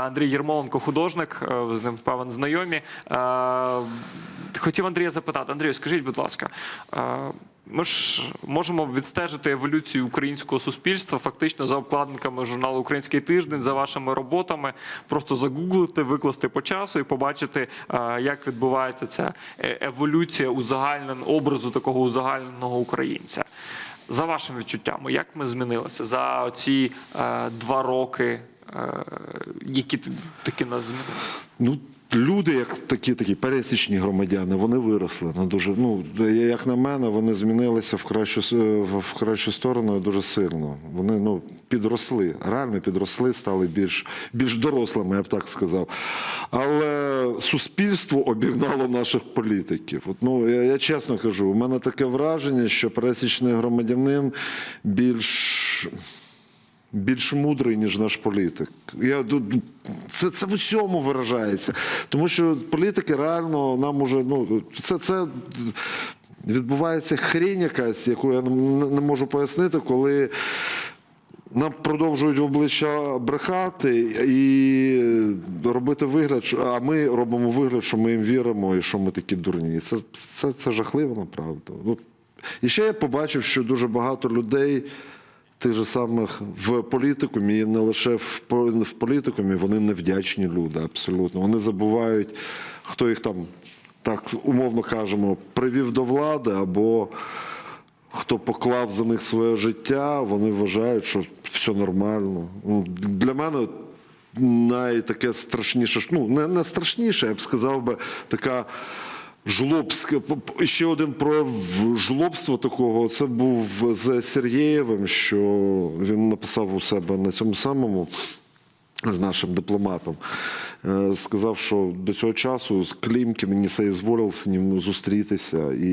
Андрій Єрмоленко, художник. е, з ним певен знайомі. Е, Хотів Андрія запитати. Андрію, скажіть, будь ласка. е, Ми ж можемо відстежити еволюцію українського суспільства фактично за обкладинками журналу Український тиждень, за вашими роботами. Просто загуглити, викласти по часу і побачити, як відбувається ця еволюція узагальнен образу такого узагальненого українця. За вашими відчуттями, як ми змінилися за ці два роки, які таки нас змінили? Ну, люди, як такі, такі пересічні громадяни, вони виросли на дуже. Ну, як на мене, вони змінилися в кращу в кращу сторону дуже сильно. Вони ну, підросли, реально підросли, стали більш, більш дорослими, я б так сказав. Але суспільство обігнало наших політиків. От, ну, я, я чесно кажу, у мене таке враження, що пересічний громадянин більш більш мудрий, ніж наш політик. Я, це, це в усьому виражається. Тому що політики реально нам уже, ну, це, це відбувається хрінь якась, яку я не, можу пояснити, коли. Нам продовжують обличчя брехати і робити вигляд, а ми робимо вигляд, що ми їм віримо і що ми такі дурні. Це, це, це жахливо, направду. І ще я побачив, що дуже багато людей, тих же самих в політикумі, і не лише в, політикумі, вони невдячні люди, абсолютно. Вони забувають, хто їх там, так умовно кажемо, привів до влади або хто поклав за них своє життя, вони вважають, що все нормально. Ну, Для мене найтаке страшніше, ну не, не страшніше, я б сказав би, така. П- ще один прояв жлобства такого. Це був з Сергієвим, що він написав у себе на цьому самому з нашим дипломатом. Е, Сказав, що до цього часу Клімкін не соізволив з ним зустрітися, і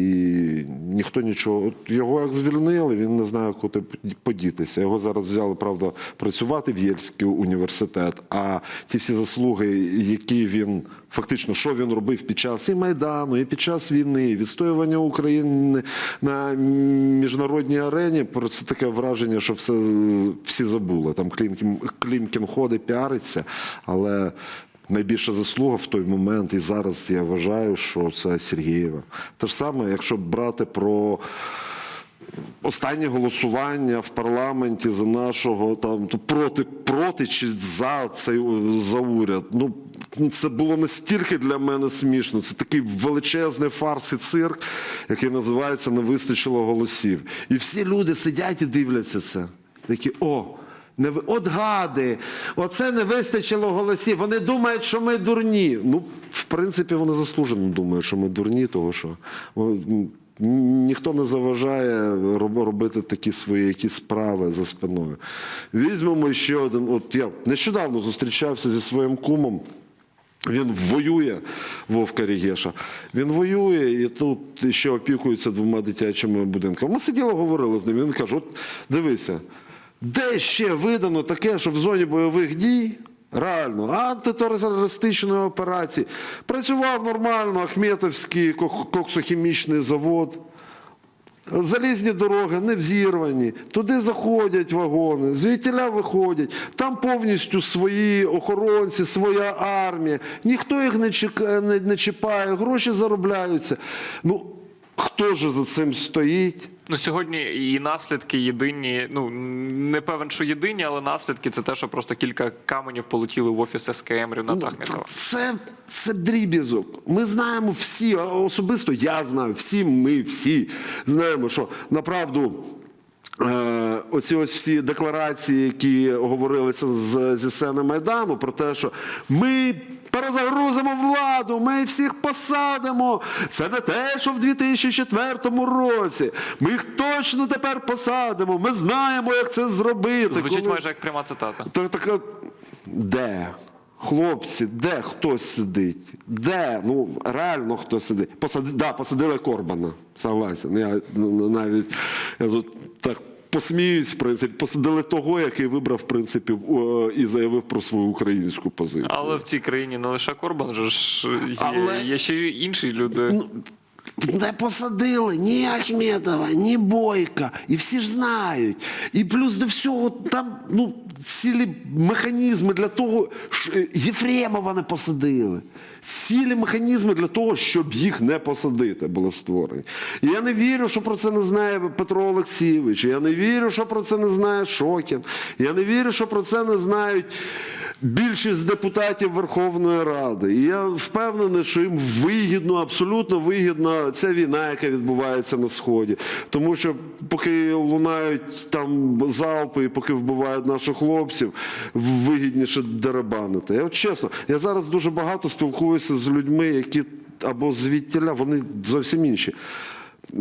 ніхто нічого. Його як звільнили, він не знає, куди подітися. Його зараз взяли, правда, працювати в Єльський університет. А ті всі заслуги, які він фактично, що він робив під час і Майдану, і під час війни, і відстоювання України на міжнародній арені, про це таке враження, що все всі забули. Там Клімкін, Клімкін ходить, піариться, але. Найбільша заслуга в той момент, і зараз я вважаю, що це Сергієва. Те ж саме, якщо брати про останнє голосування в парламенті за нашого там проти, проти чи за цей за уряд. Ну це було настільки для мене смішно. Це такий величезний фарс і цирк, який називається Не вистачило голосів. І всі люди сидять і дивляться це. Такі о. Не от гади, оце не вистачило голосів. Вони думають, що ми дурні. Ну, в принципі, вони заслужено думають, що ми дурні, тому що м, ніхто не заважає робити такі свої якісь справи за спиною. Візьмемо ще один. От я нещодавно зустрічався зі своїм кумом. Він воює, Вовка Рігеша. Він воює і тут ще опікується двома дитячими будинками. Ми сиділи, говорили з ним. Він каже: от дивися, де ще видано таке, що в зоні бойових дій. Реально, антитерористичної операції. Працював нормально Ахметовський коксохімічний завод. Залізні дороги не взірвані, туди заходять вагони, звідтіля виходять, там повністю свої охоронці, своя армія, ніхто їх не, чіпає, гроші заробляються. Ну, хто ж за цим стоїть? Ну сьогодні і наслідки єдині. Ну не певен, що єдині, але наслідки це те, що просто кілька каменів полетіли в офіс СКМ Ріната Ахметова. Це, це дріб'язок. Ми знаємо всі, особисто я знаю, всі ми всі знаємо, що направду. Е, оці ось всі декларації, які говорилися з, зі сцени Майдану, про те, що ми перезагрузимо владу, ми всіх посадимо. Це не те, що в 2004 році. Ми їх точно тепер посадимо. Ми знаємо, як це зробити. Звучить Коли- майже як пряма цитата. так, така, де? Хлопці, де хтось сидить? Де? Ну, реально хто сидить? Посади, да, посадили Корбана. Согласен. Я ну, навіть я тут так посміюсь, в принципі, посадили того, який вибрав, в принципі, і заявив про свою українську позицію. Але в цій країні не лише Корбан, ж є, Але- є ще інші люди. Ну, Не посадили ні Ахметова, ні Бойка. І всі ж знають. І плюс до всього там ну, цілі механізми для того, що Єфремова не посадили. Цілі механізми для того, щоб їх не посадити, були створені. І я не вірю, що про це не знає Петро Олексійович. Я не вірю, що про це не знає Шокін. Я не вірю, що про це не знають більшість депутатів Верховної Ради. І я впевнений, що їм вигідно, абсолютно вигідна ця війна, яка відбувається на сході. Тому що поки лунають там залпи, і поки вбивають наших хлопців, вигідніше деребанити. Я от чесно, я зараз дуже багато спілкуюся з людьми, які або звідтіля, вони зовсім інші.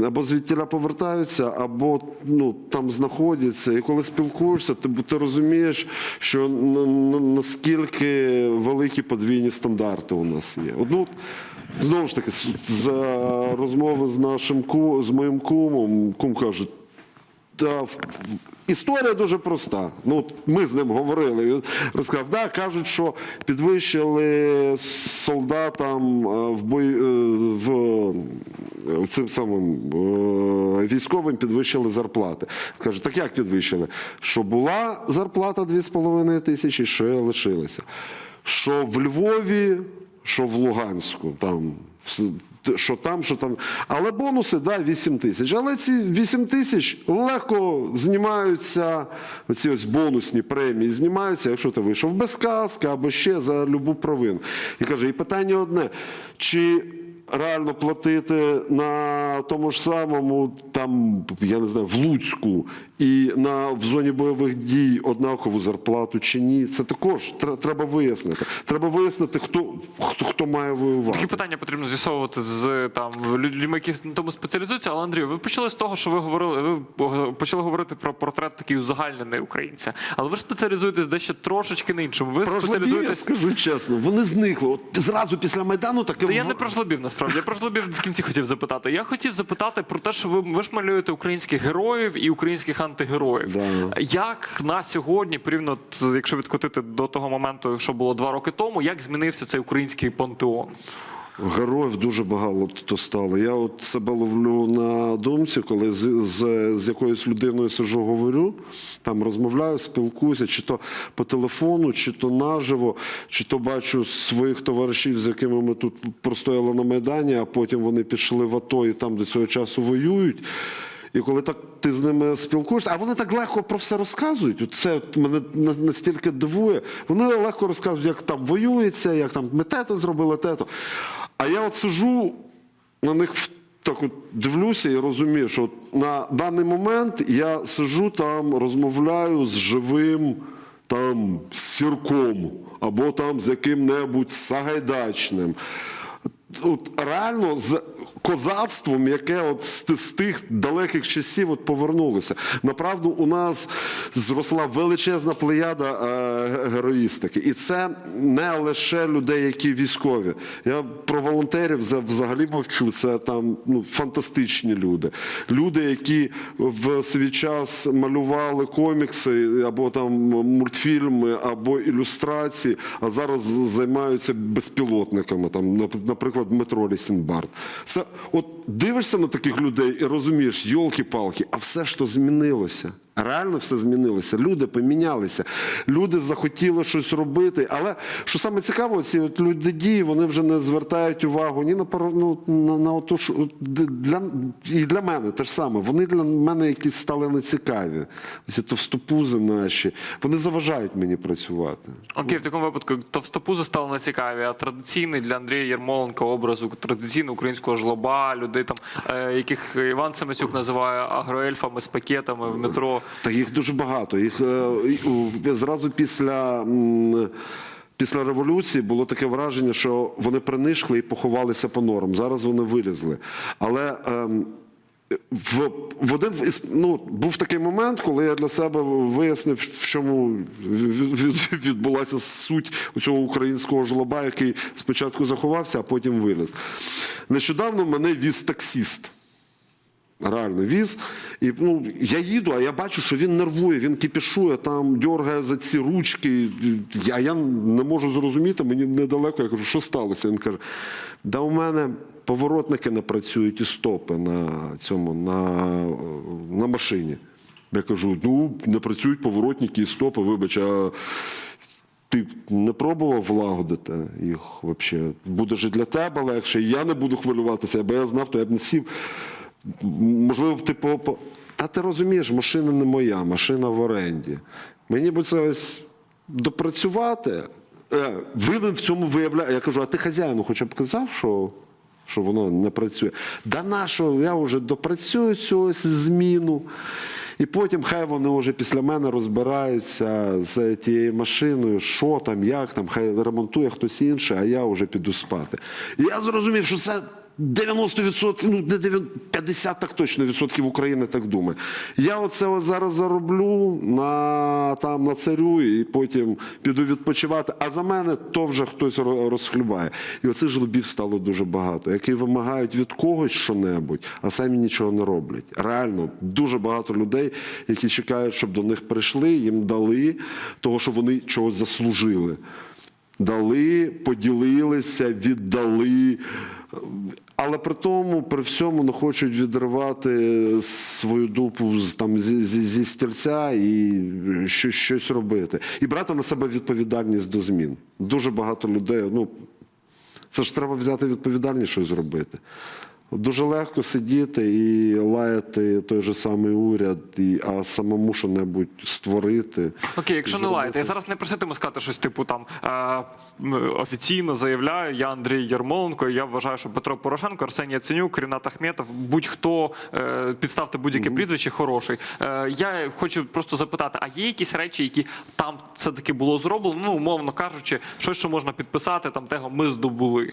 Або звідтіля повертаються, або ну, там знаходяться. І коли спілкуєшся, ти, ти розумієш, що на- на- наскільки великі подвійні стандарти у нас є. От, ну, знову ж таки, за розмови з нашим з моїм кумом, кум в- історія дуже проста. Ну, ми з ним говорили. Він розказав, да, кажуть, що підвищили солдатам е, в бой, е, в, е, цим самим військовим підвищили зарплати. Каже, так як підвищили? Що була зарплата 2,5 тисячі, що лишилася. Що в Львові, що в Луганську, там що там, що там. Але бонуси, да, 8 тисяч. Але ці 8 тисяч легко знімаються, ці ось бонусні премії знімаються, якщо ти вийшов без каски або ще за любу провину. І каже, і питання одне: чи реально платити на тому ж самому, там, я не знаю, в Луцьку і на, в зоні бойових дій однакову зарплату чи ні, це також тр- треба вияснити. Треба вияснити, хто, хто, хто має воювати. Такі питання потрібно з'ясовувати з там людьми, які на тому спеціалізуються. Але Андрію, ви почали з того, що ви говорили. Ви почали говорити про портрет такий узагальнений українця. Але ви ж спеціалізуєтесь дещо трошечки на іншому. Ви Про жлобів, я скажу чесно, вони зникли. От зразу після Майдану таке. Та я не про жлобів насправді. Я про жлобів в кінці хотів запитати. Я хотів запитати про те, що ви, ви ж малюєте українських героїв і українських антигероїв. Да. Як на сьогодні, порівняно, якщо відкотити до того моменту, що було два роки тому, як змінився цей український пантеон? Героїв дуже багато стало. Я от себе ловлю на думці, коли з, з, з якоюсь людиною сижу, говорю, там розмовляю, спілкуюся, чи то по телефону, чи то наживо, чи то бачу своїх товаришів, з якими ми тут простояли на Майдані, а потім вони пішли в АТО і там до цього часу воюють. І коли так ти з ними спілкуєшся, а вони так легко про все розказують. Це мене настільки дивує. Вони легко розказують, як там воюється, як там ми тето зробили, тето. А я от сижу на них так от дивлюся і розумію, що на даний момент я сижу там, розмовляю з живим там сірком або там з яким-небудь Сагайдачним. От реально з козацтвом, яке от з, з тих далеких часів от повернулося. Направду, у нас зросла величезна плеяда е, героїстики. І це не лише людей, які військові. Я про волонтерів взагалі мовчу. Це там ну, фантастичні люди. Люди, які в свій час малювали комікси або там мультфільми, або ілюстрації, а зараз займаються безпілотниками. Там, наприклад, Дмитро Лісінбард. Це от дивишся на таких людей і розумієш, йолки-палки, а все то змінилося. Реально все змінилося. Люди помінялися. Люди захотіли щось робити. Але що саме цікаво, ці от люди дії вони вже не звертають увагу ні на ну, на, на оту ж для і для мене те ж саме. Вони для мене якісь стали нецікаві. Ці товстопузи наші. Вони заважають мені працювати. Окей, в такому випадку товстопузи стали нецікаві, а традиційний для Андрія Єрмоленка образ традиційного українського жлоба, людей там, е, яких Іван Семесюк називає агроельфами з пакетами в метро. Та їх дуже багато. Їх е, зразу після. Після революції було таке враження, що вони принишкли і поховалися по норам. Зараз вони вилізли. Але ем, в, в один ну, був такий момент, коли я для себе вияснив, в чому від- від- відбулася суть цього українського жлоба, який спочатку заховався, а потім виліз. Нещодавно мене віз таксіст. Реально віз. І ну, я їду, а я бачу, що він нервує, він кипішує, там дергає за ці ручки. Я, я не можу зрозуміти, мені недалеко. Я кажу, що сталося? Він каже: да у мене поворотники не працюють і стопи на цьому, на, на машині. Я кажу: ну, не працюють поворотники і стопи, вибач, а ти не пробував влагодити їх взагалі? Буде ж для тебе легше, і я не буду хвилюватися, аби я знав, то я б не сів. Можливо, ти по. Та ти розумієш, машина не моя, машина в оренді. Мені б це ось допрацювати. Е, Винен в цьому виявляє. Я кажу, а ти хазяїну хоча б казав, що, що воно не працює. Да на я вже допрацюю цю ось зміну. І потім хай вони вже після мене розбираються з тією машиною, що там, як там, хай ремонтує хтось інший, а я вже піду спати. І я зрозумів, що це 90%, ну не 90, 50 так точно відсотків України так думає. Я оце от зараз зароблю на, там, на царю і потім піду відпочивати, а за мене то вже хтось розхлюбає. І оцих жлобів стало дуже багато, які вимагають від когось що-небудь, а самі нічого не роблять. Реально, дуже багато людей, які чекають, щоб до них прийшли, їм дали того, що вони чогось заслужили. Дали, поділилися, віддали. Але при тому, при всьому не хочуть відривати свою дупу з, там, зі, зі, зі стільця і щось, щось робити. І брати на себе відповідальність до змін. Дуже багато людей. Ну, це ж треба взяти відповідальність щось зробити. Дуже легко сидіти і лаяти той же самий уряд, і, а самому що-небудь створити. Окей, якщо не лаєте, я зараз не проситиму сказати щось типу там е, офіційно заявляю, я Андрій Ярмоленко, і я вважаю, що Петро Порошенко, Арсеній Яценюк, Рінат Ахметов, будь-хто е, підставте будь-яке прізвище хороший. Е, я хочу просто запитати: а є якісь речі, які там все таки було зроблено? Ну, умовно кажучи, щось, що можна підписати, там того ми здобули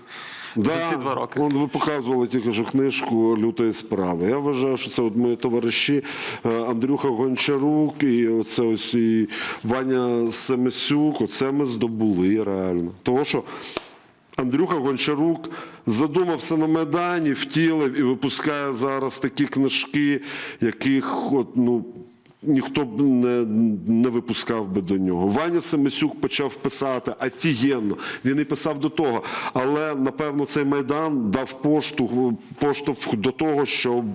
за ці два роки. Вон ви показували тільки що книжку лютої справи. Я вважаю, що це от мої товариші е, Андрюха Гончарук і оце ось і Ваня Семесюк. Оце ми здобули реально. Тому що. Андрюха Гончарук задумався на Майдані, втілив і випускає зараз такі книжки, яких от, ну, ніхто б не, не випускав би до нього. Ваня Семисюк почав писати офігенно. Він і писав до того. Але напевно цей майдан дав поштовх, поштовх до того, щоб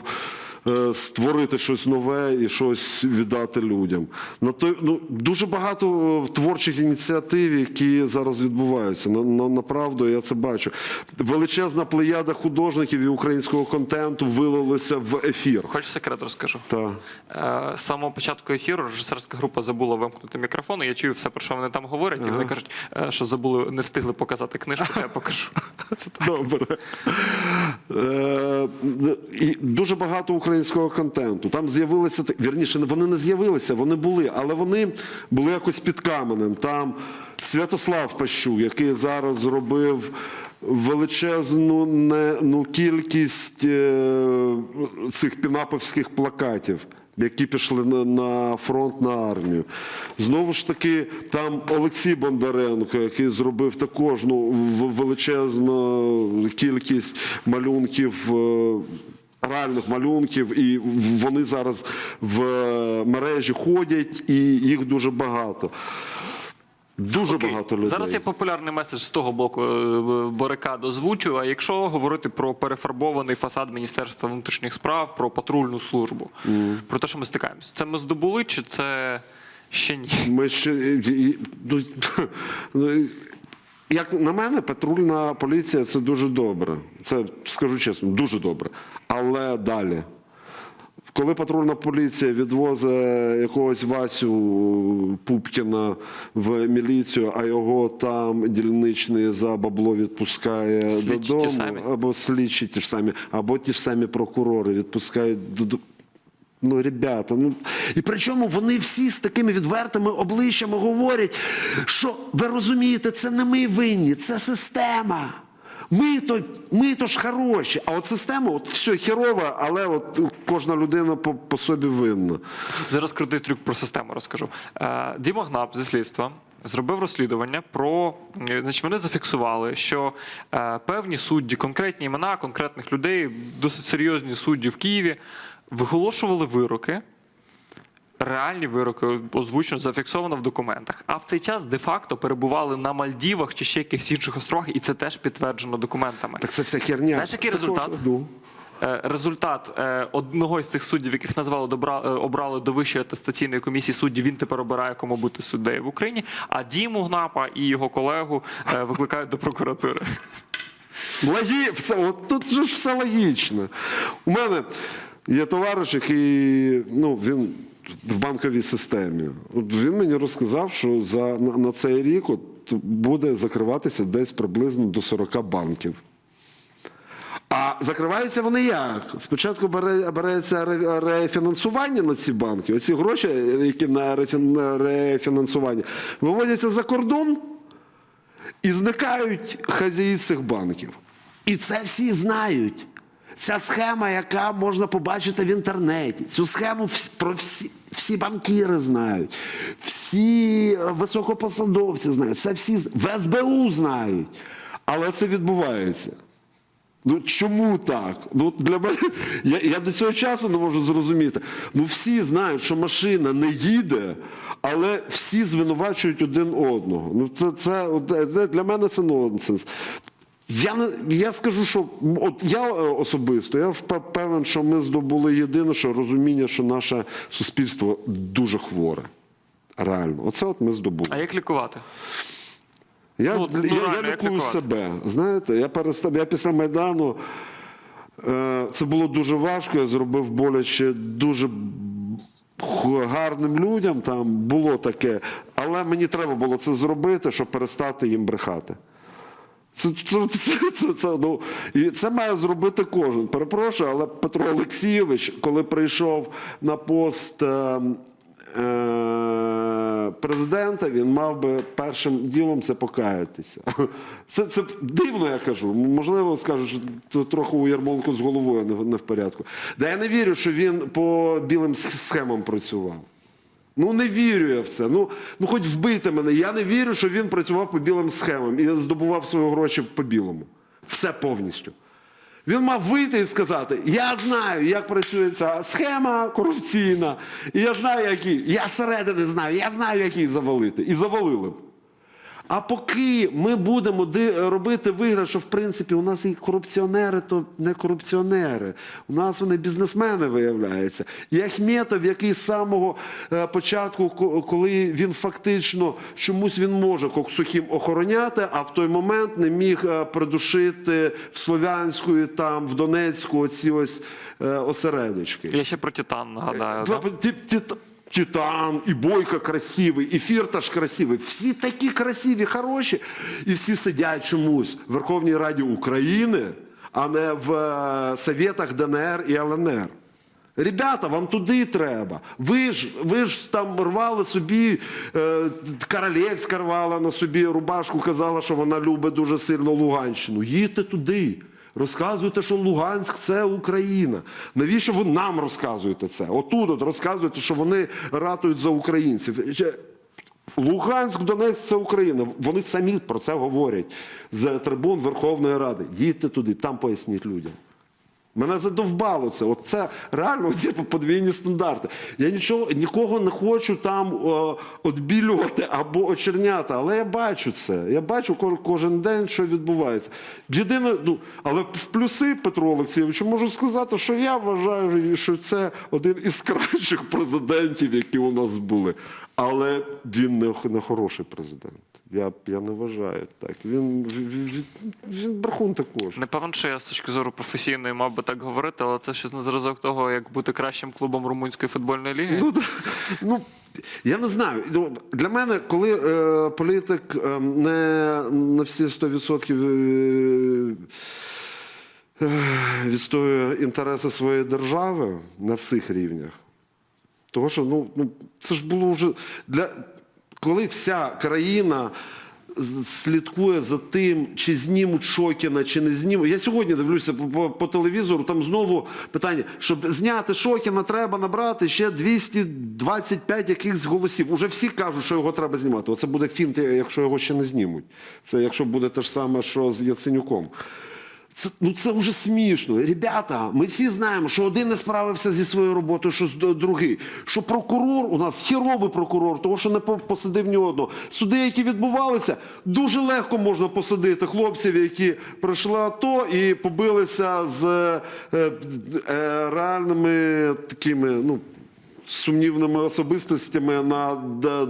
створити щось нове і щось віддати людям. На той, ну, дуже багато е, творчих ініціатив, які зараз відбуваються. На, на, направду я це бачу. Величезна плеяда художників і українського контенту вилилася в ефір. Хочеш секрет розкажу? Та. Е, З самого початку ефіру режисерська група забула вимкнути мікрофон. і Я чую все, про що вони там говорять, і вони кажуть, е, що забули, не встигли показати книжку, то я покажу. Це так. Добре. Е, дуже багато українського контенту. Там з'явилися, вірніше, вони не з'явилися, вони були, але вони були якось під каменем. Там Святослав Пащук, який зараз зробив величезну не, ну, кількість е, цих пінаповських плакатів. Які пішли на, фронт на армію. Знову ж таки, там Олексій Бондаренко, який зробив також ну, величезну кількість малюнків. е, Реальних малюнків, і вони зараз в мережі ходять, і їх дуже багато. Дуже Окей. багато людей. Зараз я популярний меседж з того боку е, барикад озвучу. А якщо говорити про перефарбований фасад Міністерства внутрішніх справ, про патрульну службу, про те, що ми стикаємося, це ми здобули, чи це ще ні? Ми ще і- ну, ну, як на мене, патрульна поліція це дуже добре. Це скажу чесно, дуже добре. Але далі. Коли патрульна поліція відвозить якогось Васю Пупкіна в міліцію, а його там дільничний за бабло відпускає Слідчі ті додому, самі? або слідчі ті ж самі, або ті ж самі прокурори відпускають додому. Ну, ребята, ну І причому вони всі з такими відвертими обличчями говорять, що ви розумієте, це не ми винні, це система. Ми то, ми то ж хороші. А от система, от все херова, але от кожна людина по, по собі винна. Зараз крутий трюк про систему розкажу. Е, Діма Гнап зі слідства зробив розслідування про е, значить, вони зафіксували, що е, певні судді, конкретні імена конкретних людей, досить серйозні судді в Києві. виголошували вироки. Реальні вироки озвучено, зафіксовано в документах. А в цей час де-факто перебували на Мальдівах чи ще якихось інших островах, і це теж підтверджено документами. Так це вся херня. Знаєш, який результат? Ну. Е, Результат е, одного із цих суддів, яких назвали е, обрали до вищої атестаційної комісії суддів. Він тепер обирає, кому бути суддею в Україні. А Діму Гнапа і його колегу викликають до прокуратури. Логі... Все, от тут ж все логічно. У мене є товариш, який ну, він в банковій системі. От він мені розказав, що за, на, на цей рік от, буде закриватися десь приблизно до 40 банків. А закриваються вони як? Спочатку бере, береться рефінансування на ці банки. Оці гроші, які на рефінансування, виводяться за кордон і зникають хазяї цих банків. І це всі знають. Ця схема, яка можна побачити в інтернеті. Цю схему про всі, всі банкіри знають, всі високопосадовці знають, це всі в СБУ знають. Але це відбувається. Ну чому так? Ну для мене я, я до цього часу не можу зрозуміти. Ну всі знають, що машина не їде, але всі звинувачують один одного. Ну це, це е, для мене це нонсенс. Я не я скажу, що от я е, особисто я впевнений, що ми здобули єдине, що розуміння, що наше суспільство дуже хворе. Реально, оце от ми здобули. А як лікувати? Я, Ну, я, я лікую себе. Знаєте, я перестав. Я після Майдану е, це було дуже важко. Я зробив боляче дуже гарним людям. Там було таке. Але мені треба було це зробити, щоб перестати їм брехати. Це, це, це, це, це, ну, і це має зробити кожен. Перепрошую, але Петро Олексійович, коли прийшов на пост е, президента, він мав би першим ділом це покаятися. Це, це дивно, я кажу. Можливо, скажу, що трохи у Ярмолку з головою не, не в порядку. Да я не вірю, що він по білим схемам працював. Ну не вірю я в це. Ну, ну хоч вбийте мене. Я не вірю, що він працював по білим схемам і здобував свої гроші по білому. Все повністю. Він мав вийти і сказати: Я знаю, як працює ця схема корупційна, і я знаю, які. Я середини знаю, я знаю, як її завалити. І завалили. б. А поки ми будемо робити вигляд, що в принципі у нас і корупціонери, то не корупціонери. У нас вони бізнесмени виявляються. І Ахметов, який з самого е, початку, ко- коли він фактично чомусь він може Коксухім охороняти, а в той момент не міг е, придушити в Слов'янську, і там в Донецьку оці ось е, осередочки. Я ще про Титан нагадаю. Ті- да? Титан, і Бойко красивий, і Фірташ красивий. Всі такі красиві, хороші. І всі сидять чомусь в Верховній Раді України, а не в е, Совєтах ДНР і ЛНР. Ребята, вам туди треба. Ви ж, ви ж там рвали собі, е, Королевська рвала на собі рубашку, казала, що вона любить дуже сильно Луганщину. Їдьте туди. Розказуйте, що Луганськ це Україна. Навіщо ви нам розказуєте це? Отут от розказуєте, що вони ратують за українців. Луганськ, Донецьк це Україна. Вони самі про це говорять з трибун Верховної Ради. Їдьте туди, там поясніть людям. Мене задовбало це. От це реально ці подвійні стандарти. Я нічого, нікого не хочу там о, відбілювати або очерняти, але я бачу це. Я бачу ко- кожен день, що відбувається. Єдине, ну, але в плюси Петру Олексійовичу можу сказати, що я вважаю, що це один із кращих президентів, які у нас були. Але він не, не хороший президент. Я, я не вважаю так. Він, він, він, він брехун також. Не певен, що я з точки зору професійної мав би так говорити, але це щось на зразок того, як бути кращим клубом румунської футбольної ліги. Ну, ну, я не знаю. Ну, Для мене, коли е, політик е, не на всі 100% е, е, відстоює інтереси своєї держави на всіх рівнях, того, що ну, ну, це ж було вже для коли вся країна слідкує за тим, чи знімуть Шокіна, чи не знімуть. Я сьогодні дивлюся по, по, по телевізору, там знову питання, щоб зняти Шокіна, треба набрати ще 225 якихось голосів. Уже всі кажуть, що його треба знімати. Оце буде фінт, якщо його ще не знімуть. Це якщо буде те ж саме, що з Яценюком. Це, ну це вже смішно. Ребята, ми всі знаємо, що один не справився зі своєю роботою, що другий. Що прокурор у нас херовий прокурор, тому що не посадив ні одного. Суди, які відбувалися, дуже легко можна посадити хлопців, які пройшли АТО і побилися з е, е, реальними такими, ну сумнівними особистостями на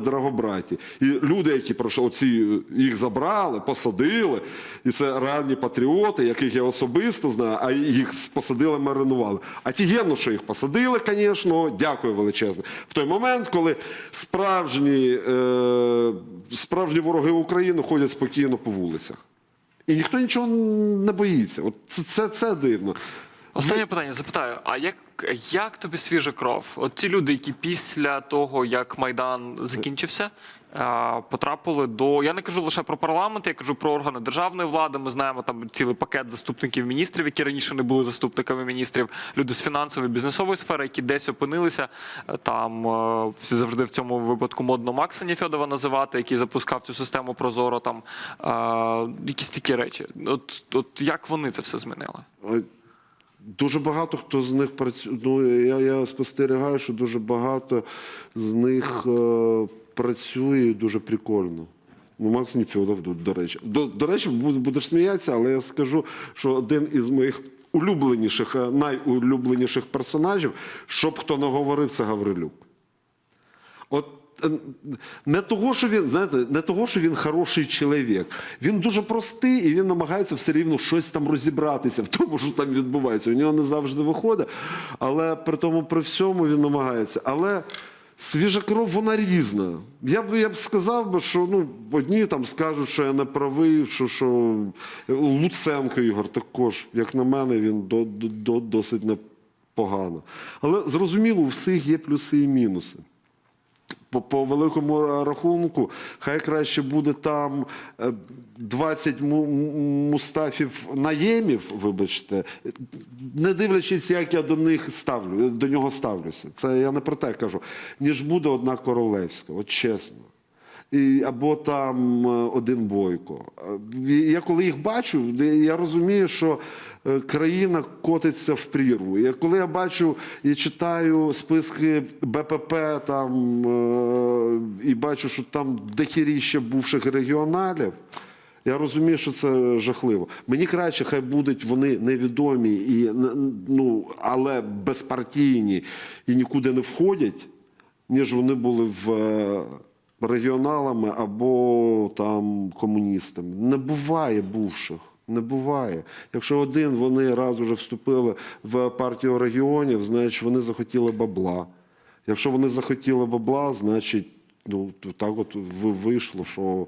Драгобраті. І люди, які пройшли, оці їх забрали, посадили, і це реальні патріоти, яких я особисто знаю, а їх посадили, маринували. Офігенно, що їх посадили, звісно, дякую величезне. В той момент, коли справжні, е, справжні вороги України ходять спокійно по вулицях. І ніхто нічого не боїться. От це, це, це дивно. Останнє питання запитаю: а як, як тобі свіжа кров? От ті люди, які після того, як Майдан закінчився, е, потрапили до. Я не кажу лише про парламент, я кажу про органи державної влади. Ми знаємо там цілий пакет заступників міністрів, які раніше не були заступниками міністрів, люди з фінансової бізнесової сфери, які десь опинилися. Е, Там е, всі завжди в цьому випадку модно Макса Нефьодова називати, який запускав цю систему Прозоро. Там якісь такі речі. От, от як вони це все змінили? Дуже багато хто з них працює. Ну, я, я спостерігаю, що дуже багато з них е, працює дуже прикольно. Ну, Макс Ніфьодов, до, до речі. До, до речі, будеш сміятися, але я скажу, що один із моїх улюбленіших, е, найулюбленіших персонажів, щоб хто не говорив, це Гаврилюк. От не того, що він, знаєте, не того, що він хороший чоловік. Він дуже простий і він намагається все рівно щось там розібратися в тому, що там відбувається. У нього не завжди виходить, але при тому, при всьому він намагається. Але свіжа кров, вона різна. Я б я б сказав би, що ну, одні там скажуть, що я не правий, що, що Луценко Ігор також, як на мене, він до, до, до, досить непогано. Але зрозуміло, у всіх є плюси і мінуси по, по великому рахунку, хай краще буде там е, 20 мустафів наємів, вибачте, не дивлячись, як я до них ставлю, до нього ставлюся. Це я не про те кажу, ніж буде одна королевська, от чесно. Або там е, один бойко. Е, Я коли їх бачу, я розумію, що е, країна котиться в прірву. І коли я бачу і читаю списки БПП там, і бачу, що там дохіріще бувших регіоналів. Я розумію, що це жахливо. Мені краще, хай будуть вони невідомі, і, ну, але безпартійні і нікуди не входять, ніж вони були в регіоналами або там комуністами. Не буває бувших. Не буває. Якщо один вони раз уже вступили в партію регіонів, значить вони захотіли бабла. Якщо вони захотіли бабла, значить ну, так от вийшло, що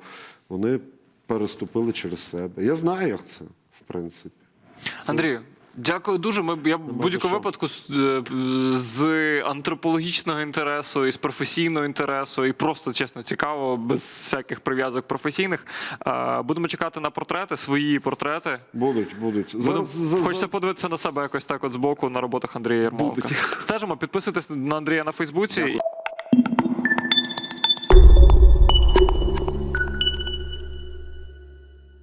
вони переступили через себе. Я знаю, як це, в принципі. Андрію, дякую дуже. Ми я в будь-якому випадку з, е, з антропологічного інтересу і з професійного інтересу, і просто чесно цікаво, без всяких прив'язок професійних. Е, Будемо чекати на портрети, свої портрети. Будуть, будуть. За- Будемо, за- за- хочеться подивитися на себе якось так, от збоку на роботах Андрія Ярмоленка. Будуть. Стежимо, підписуйтесь на Андрія на Фейсбуці.